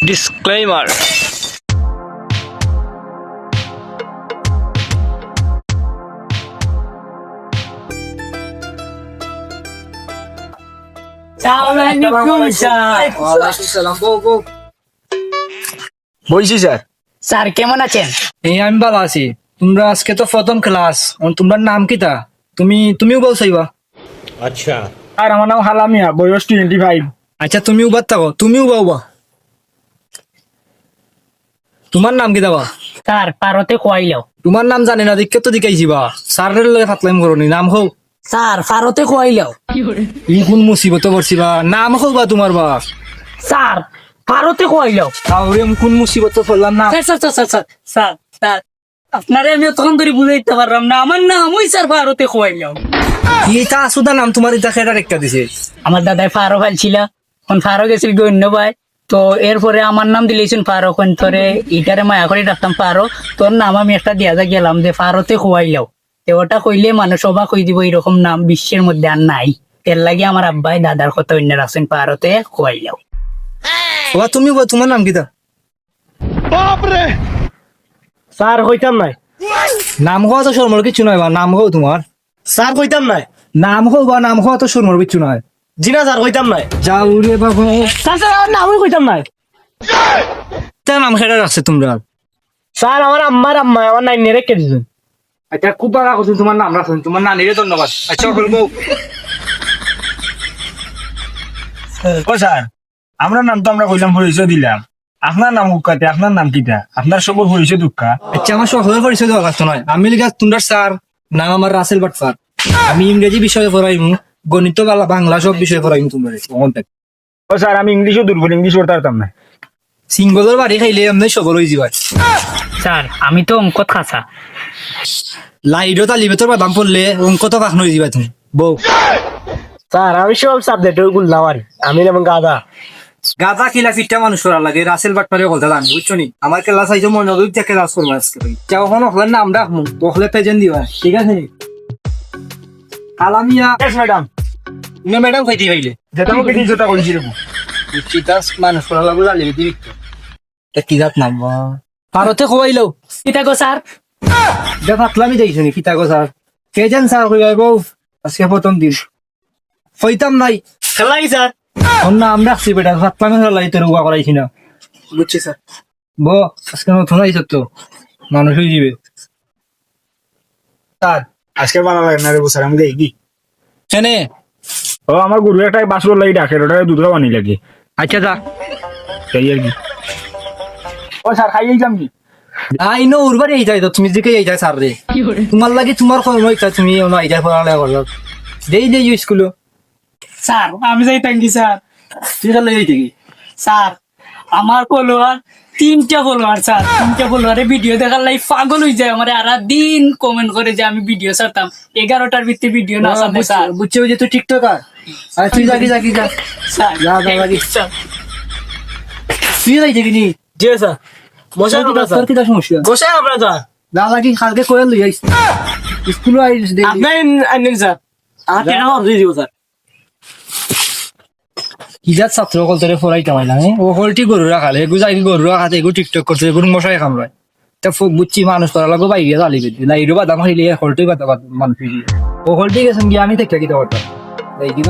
Disclaimer. Cao, ini kamu siapa? Polisi selangkung. Bos siapa? Sar Ke mana Chen? Ini ambalasi. Tumbra aske itu fotoan kelas. On tumbra nama kita. Tumi tumi ugaus siwa. Acha. Sar mana uhalami ya? Bos tni antivai. Acha, tumi ugaat tago. Tumi ubah, uga. তোমার নাম কি দাবা? Sir পারতে খোয়াইলেও তোমার নাম জানি না দেখে তো দিকাইছি বা স্যারের লগে ফাতলাম করনি নাম হও স্যার পারতে খোয়াইলেও ই কোন মুসিবত পড়ছি বা নাম হও বা তোমার বা স্যার পারতে খোয়াইলেও তাহলে আমি কোন মুসিবত পড়লাম না? Sir sir sir sir sir sir আপনারে আমি তখন ধরে বুঝাইতে পারলাম না। আমার নাম ওই স্যার পারতে খোয়াইলেও এটা আসুদা নাম তোমার ইটা খেটা রেখা দিছে? আমার দাদাই ফারো ফাইল ছিল কোন ফারো গেছিল গণ্য ভাই। তো এরপরে আমার নাম দিলেছেন ফারো কোন তোরে ইটারে মায়া করে ডাকতাম ফারো। তোর নাম আমি একটা দিয়া যা গেলাম যে ফারোতে খোয়াইলেও। তো ওটা কইলে মানুষ অবাক হয়ে দিব এরকম নাম বিশ্বের মধ্যে আর নাই। এর লাগে আমার আব্বাই দাদার কথা অন্য রাখছেন পারতে খোয়াইলেও। বা তুমি বা তোমার নাম কিতা স্যার কইতাম নাই। নাম হওয়া তো শর্মর কিছু নয় বা নাম হও তোমার স্যার কইতাম নাই। নাম হও বা নাম হওয়া তো শর্মর কিছু নয় জিনা কইতাম নাই। যাও রে বাবা। স্যার স্যার আমার কইতাম নাই। তা নাম রাখছে তোমরা? স্যার আমার আম্মার আম্মা আমার নাই নিয়ে রেখে দিয়েছেন আচ্ছা খুব তোমার নাম রাখছেন তোমার নানিরে ধন্যবাদ। আচ্ছা করব ও স্যার আমরা নাম তো আমরা কইলাম পরিচয় দিলাম। আপনার নাম উকাতে আপনার নাম কিটা আপনার সবর পরিচয় দুঃখা আচ্ছা আমার সকলের পরিচয় দেওয়া লাগতো নয়। আমি লিখা তোমরা স্যার নাম আমার রাসেল বাট স্যার। আমি ইংরেজি বিষয়ে পড়াইমু। গণিত বালা বাংলা সব বিষয়ে পড়াইমু তোমরা ও স্যার আমি ইংলিশও দুর্বল ইংলিশ পড়তে পারতাম না। সিঙ্গলের বাড়ি খাইলে এমনি সবল হয়ে যাবে স্যার আমি তো অঙ্কত খাসা। লাইটও তালিবে তোর বাদাম পড়লে অঙ্ক তো পাখনো হয়ে যাবে তুমি বউ। স্যার আমি সব সাবজেক্ট গুললাম আর আমি যেমন গাদা গাদা খিলা ফিটটা মানুষ করা লাগে রাসেল বাট পারে কথা জানি বুঝছ নি? আমার ক্লাস আইছো মনে হয় থেকে ক্লাস করব আজকে। যখন ওখানে নাম রাখমু ওখানে প্রেজেন্ট দিবা ঠিক আছে নি আলামিয়া। ইয়েস ম্যাডাম তুমি ম্যাডাম খাইতে পাইলে। যেটা আমাকে করেছি রেবো বুঝছি মানুষ করা দিবি এটা কি জাত নাম ভারতে খোয়াইলো কিতা গো স্যার। এটা পাতলামি যাইছো নি কিতা গো স্যার? কে জান স্যার কইবা বউ আজকে প্রথম দিন। হইতাম নাই। খেলাই স্যার। ওর নাম রাখছি বেটা খেলাই তোর করাইছি না। বুঝছি স্যার। ব আজকে নতুন আইছো তো। মানুষ হয়ে যাবে। স্যার আজকে বানা লাগে না রেবো স্যার আমি দেখি কেনে ও আমার গুরু একটা বাসুর লাগি ডাকে ওটা দুধ বানি লাগে আচ্ছা যা। সেই আর কি। ও স্যার খাই যাম কি? আই নো উরবারে এই যাই তো তুমি দিকে এই যাই স্যার রে। তোমার লাগি তোমার কর্ম ইচ্ছা তুমি অন্য এই যাই পড়ালে করল দেই দেই স্কুলে স্যার আমি যাই থ্যাংক ইউ স্যার। তুই তাহলে এই দেখি স্যার আমার ফলোয়ার তিনটা ফলোয়ার স্যার তিনটা ফলোয়ারে ভিডিও দেখার লাই পাগল হয়ে যায়। আমার আর দিন কমেন্ট করে যে আমি ভিডিও ছাড়তাম। এগারোটার ভিত্তি ভিডিও না ছাড়তে স্যার বুঝছে যে তুই টিকটকার আরে তুই যাকি যাকি যা। স্যার যা, যা, thank লাগি। you, sir. তুই যাই দেখি নি। জি স্যার মশা আমরা তোর কি সমস্যা? বসে আমরা স্যার যা লাগি কালকে কয়ে লই আইস। স্কুলে আইস দে আপনার আনেন স্যার আমার কেন দিয়ে দিব স্যার যাত ছাত্র তোরে ফরাই কামাই না ও হলটি গরু রাখালে, এগু যাই গরু রাখাতে, এগু টিকটক করছে এগুলো মশাই কামড়ায়। তা বুঝছি মানুষ করা লাগো বাইরে জালি বেদি লাইরো বাদাম খাইলে হলটি বাদাম মানুষ ও হলটি গেছেন গিয়ে আমি থেকে কিতা করতাম এই কি